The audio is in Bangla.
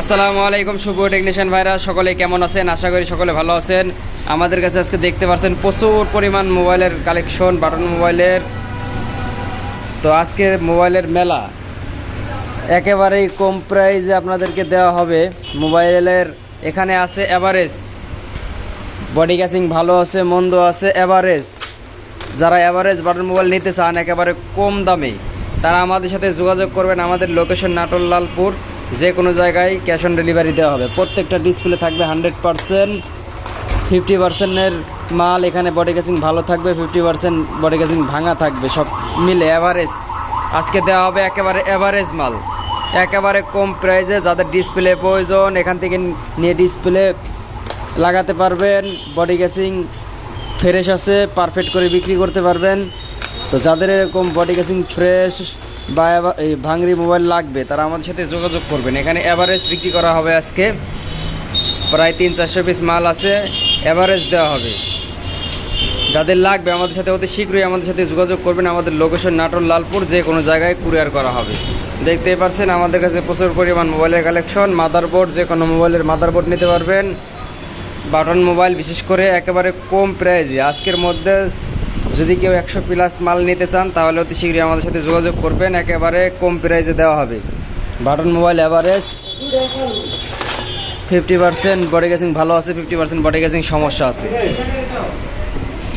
আসসালামু আলাইকুম, শুভ টেকনিশিয়ান ভাইরা। সকলে কেমন আছেন? আশা করি সকলে ভালো আছেন। আমাদের কাছে আজকে দেখতে পাচ্ছেন প্রচুর পরিমাণ মোবাইলের কালেকশন বাটন মোবাইলের। তো আজকে মোবাইলের মেলা একেবারেই কম প্রাইজে আপনাদেরকে দেওয়া হবে। মোবাইলের এখানে আছে অ্যাভারেজ বডি ক্যাচিং ভালো আছে, মন্দ আছে অ্যাভারেজ যারা অ্যাভারেজ বাটন মোবাইল নিতে চান, একেবারে কম দামে, তারা আমাদের সাথে যোগাযোগ করবেন আমাদের লোকেশন নাটোর লালপুর। যে কোনো জায়গায় ক্যাশ অন ডেলিভারি দেওয়া হবে। প্রত্যেকটা ডিসপ্লে থাকবে হান্ড্রেড পারসেন্ট, ফিফটি পার্সেন্টের মাল এখানে বডি ক্যাচিং ভালো থাকবে, ফিফটি পার্সেন্ট বডি ক্যাচিং ভাঙা থাকবে, সব মিলে অ্যাভারেজ আজকে দেওয়া হবে একেবারে অ্যাভারেজ মাল। একেবারে কম প্রাইসে যাদের ডিসপ্লে প্রয়োজন, এখান থেকে নিয়ে ডিসপ্লে লাগাতে পারবেন। বডি ক্যাচিং ফ্রেশ আছে পারফেক্ট করে বিক্রি করতে পারবেন। তো যাদের এরকম বডি ক্যাচিং ফ্রেশ বা এই ভাঙরি মোবাইল লাগবে, তারা আমাদের সাথে যোগাযোগ করবেন। এখানে অ্যাভারেজ বিক্রি করা হবে আজকে। প্রায় তিন চারশো পিস মাল আছে অ্যাভারেজ দেওয়া হবে। যাদের লাগবে আমাদের সাথে, অতি শীঘ্রই আমাদের সাথে যোগাযোগ করবেন। আমাদের লোকেশন নাটোর, লালপুর, যে কোনো জায়গায় কুরিয়ার করা হবে। দেখতেই পারছেন, আমাদের কাছে প্রচুর পরিমাণ মোবাইলের কালেকশন মাদারবোর্ড যে কোনো মোবাইলের মাদারবোর্ড নিতে পারবেন। বাটন মোবাইল বিশেষ করে একেবারে কম প্রাইজে আজকের মধ্যে যদি কেউ একশো প্লাস মাল নিতে চান, তাহলে অতি শীঘ্রই আমাদের সাথে যোগাযোগ করবেন। একেবারে কম প্রাইজে দেওয়া হবে। Button mobile average fifty percent body casing ভালো আছে ফিফটি পার্সেন্ট বডি গ্যাসিং সমস্যা আছে।